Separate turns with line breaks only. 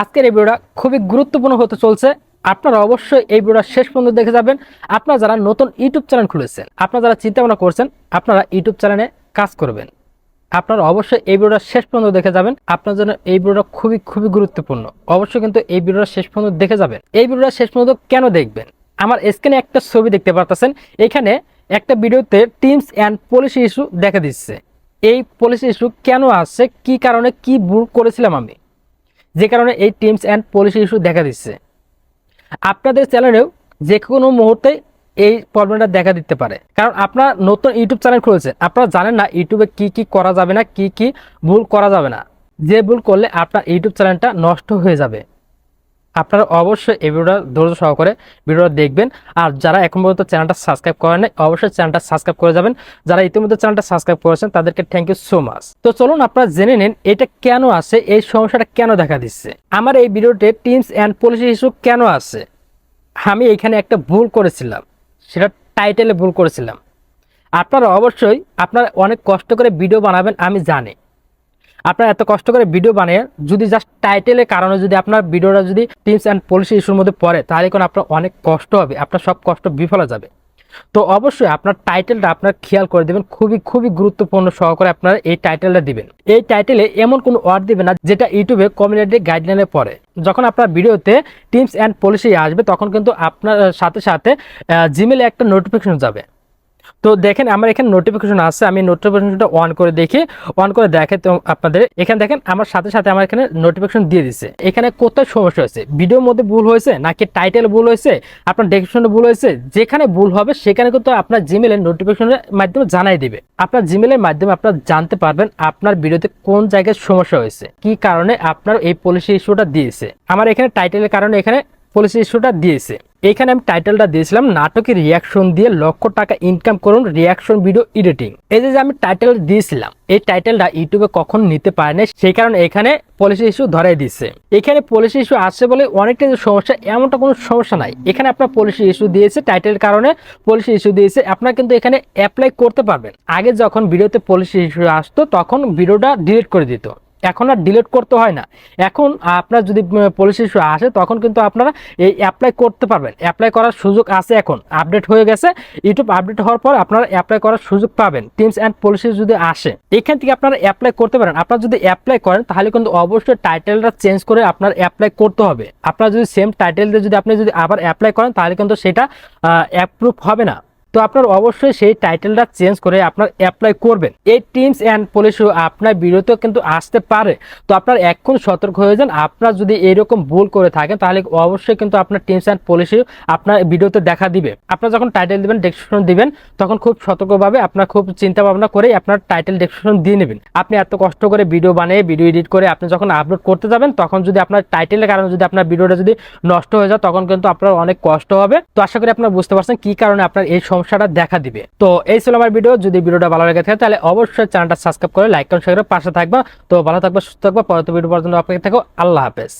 আজকের এই ভিডিওটা খুবই গুরুত্বপূর্ণ হতে চলছে। আপনারা অবশ্যই এই ভিডিওটা শেষ পর্যন্ত দেখে যাবেন। আপনারা যারা নতুন ইউটিউব চ্যানেল খুলেছেন, আপনারা যারা চিন্তা ভাবনা করছেন, আপনারা ইউটিউব চ্যানেলে কাজ করবেন। আপনারা অবশ্যই এই ভিডিওটা শেষ পর্যন্ত দেখে যাবেন। আপনার জন্য এই ভিডিওটা খুবই খুবই গুরুত্বপূর্ণ। অবশ্যই কিন্তু এই ভিডিওটা শেষ পর্যন্ত দেখে যাবেন। এই ভিডিওটা শেষ পর্যন্ত কেন দেখবেন? আমার স্ক্রিনে একটা ছবি দেখতে পারতেছেন। এখানে একটা ভিডিওতে টিমস অ্যান্ড পলিসি ইস্যু দেখা দিচ্ছে। এই পলিসি ইস্যু কেন আসছে? কি কারণে? কি ভুল করেছিলাম আমি? যে কারণে এই টিমস অ্যান্ড পলিসি ইস্যু দেখা দিচ্ছে। আপনাদের চ্যানেলেও যে কোনো মুহূর্তে এই প্রবলেমটা দেখা দিতে পারে। কারণ আপনার নতুন ইউটিউব চ্যানেল খুলেছে আপনারা জানেন না ইউটিউবে কি কি করা যাবে না, কি কি ভুল করা যাবে না। যে ভুল করলে আপনার ইউটিউব চ্যানেলটা নষ্ট হয়ে যাবে। আপনারা অবশ্যই এই ভিডিওটা ধৈর্য সহকারে ভিডিওটা দেখবেন। আর যারা এখন পর্যন্ত চ্যানেলটা সাবস্ক্রাইব করেন নাই, অবশ্যই চ্যানেলটা সাবস্ক্রাইব করে যাবেন। যারা ইতিমধ্যে চ্যানেলটা সাবস্ক্রাইব করেছেন, তাদেরকে থ্যাংক ইউ সো মাচ তো চলুন আপনারা জেনে নিন, এটা কেন আছে এই সমস্যাটা কেন দেখা দিচ্ছে? আমার এই ভিডিওতে টিমস অ্যান্ড পলিসি ইস্যু কেন আছে আমি এখানে একটা ভুল করেছিলাম, সেটা টাইটেলে ভুল করেছিলাম। আপনারা অবশ্যই, আপনারা অনেক কষ্ট করে ভিডিও বানাবেন, আমি জানি। আপনারা এত কষ্ট করে ভিডিও বানিয়ে যদি জাস্ট টাইটেলের কারণে যদি আপনার ভিডিওটা যদি টিমস অ্যান্ড পলিসি ইস্যুর মধ্যে পড়ে, তাহলে কোনো আপনার অনেক কষ্ট হবে, আপনার সব কষ্ট বিফলে যাবে। তো অবশ্যই আপনার টাইটেলটা আপনার খেয়াল করে দেবেন, খুবই খুবই গুরুত্বপূর্ণ সহকারে আপনারা এই টাইটেলটা দিবেন। এই টাইটেলে এমন কোনো ওয়ার্ড দিবেন না যেটা ইউটিউবে কমিউনিটি গাইডলাইনে পড়ে। যখন আপনার ভিডিওতে টিমস অ্যান্ড পলিসি আসবে, তখন কিন্তু আপনার সাথে সাথে জিমেলে একটা নোটিফিকেশন যাবে। তো দেখেন, আমার এখানে নোটিফিকেশন আছে, আমি নোটিফিকেশনটা অন করে দেখি অন করে দেখে তো আপনাদের। এখানে দেখেন, আমার সাথে সাথে আমার এখানে নোটিফিকেশন দিয়ে দিচ্ছে এখানে কোথায় সমস্যা হয়েছে? ভিডিওর মধ্যে ভুল হয়েছে, নাকি টাইটেল ভুল হয়েছে, আপনার ডেসক্রিপশনে ভুল হয়েছে, যেখানে ভুল হবে, সেখানে কিন্তু আপনার জিমেলের নোটিফিকেশনের মাধ্যমে জানাই দিবে। আপনার জিমেলের মাধ্যমে আপনার জানতে পারবেন আপনার ভিডিওতে কোন জায়গায় সমস্যা হয়েছে, কি কারণে আপনার এই পলিসি ইস্যুটা দিয়েছে। আমার এখানে টাইটেলের কারণে এখানে পলিসি ইস্যুটা দিয়েছে। এখানে আমি টাইটেলটা দিয়েছিলাম নাটকের রিয়াকশন দিয়ে লক্ষ টাকা ইনকাম করুন রিয়াকশন ভিডিও এডিটিং এই যে আমি টাইটেল দিয়েছিলাম, এই টাইটেলটা ইউটিউবে কখন নিতে পারে না সেই কারণে এখানে পলিসি ইস্যু ধরাই দিচ্ছে এখানে পলিসি ইস্যু আসছে বলে অনেকটা যে সমস্যা, এমনটা কোনো সমস্যা নাই। এখানে আপনার পলিসি ইস্যু দিয়েছে টাইটেল কারণে পলিসি ইস্যু দিয়েছে, আপনারা কিন্তু এখানে অ্যাপ্লাই করতে পারবেন। আগে যখন ভিডিওতে পলিসি ইস্যু আসতো, তখন ভিডিওটা ডিলিট করে দিত। এখন আর ডিলিট করতে হয় না। এখন আপনার যদি পলিসি আসে, তখন কিন্তু আপনারা এই অ্যাপ্লাই করতে পারবেন। অ্যাপ্লাই করার সুযোগ আছে এখন। আপডেট হয়ে গেছে। ইউটিউব আপডেট হওয়ার পর আপনারা অ্যাপ্লাই করার সুযোগ পাবেন। টিমস অ্যান্ড পলিসি যদি আসে, এখান থেকে আপনারা অ্যাপ্লাই করতে পারেন। আপনারা যদি অ্যাপ্লাই করেন, তাহলে কিন্তু অবশ্যই টাইটেলটা চেঞ্জ করে আপনার অ্যাপ্লাই করতে হবে। আপনারা যদি সেম টাইটেল দিয়ে যদি আপনি যদি আবার অ্যাপ্লাই করেন, তাহলে কিন্তু সেটা অ্যাপ্রুভ হবে না। তো আপনার অবশ্যই সেই টাইটেলটা চেঞ্জ করে আপনার অ্যাপ্লাই করবেন। এই টিমস অ্যান্ড পলিসি আপনার বিরতিও কিন্তু আসতে পারে। তো আপনার এখন সতর্ক হয়ে যান। আপনার যদি এরকম ভুল করে থাকেন, তাহলে অবশ্যই কিন্তু আপনার টিমস অ্যান্ড পলিসি আপনার ভিডিওতে দেখা দিবে। আপনার যখন টাইটেল দিবেন ডেসক্রিপশন দিবেন, তখন খুব সতর্কভাবে আপনার খুব চিন্তা ভাবনা করে আপনার টাইটেল ডেসক্রিপশন দিয়ে নেবেন। আপনি এত কষ্ট করে ভিডিও বানিয়ে ভিডিও এডিট করে আপনি যখন আপলোড করতে যাবেন, তখন যদি আপনার টাইটেলের কারণে যদি আপনার ভিডিওটা যদি নষ্ট হয়ে যায়, তখন কিন্তু আপনার অনেক কষ্ট হবে। তো আশা করি আপনারা বুঝতে পারছেন কি কারণে আপনার এই সমস্যাটা দেখা দিবে। তো এই ছিল আমার ভিডিও যদি ভিডিওটা ভালো লেগে থাকে, তাহলে অবশ্যই চ্যানেলটা সাবস্ক্রাইব করে লাইক কমেন্ট শেয়ার পাশে থাকবা। তো ভালো থাকবে, সুস্থ থাকবে। পরবর্তী ভিডিও পর্যন্ত আপনাকে থাকো। আল্লাহ হাফেজ।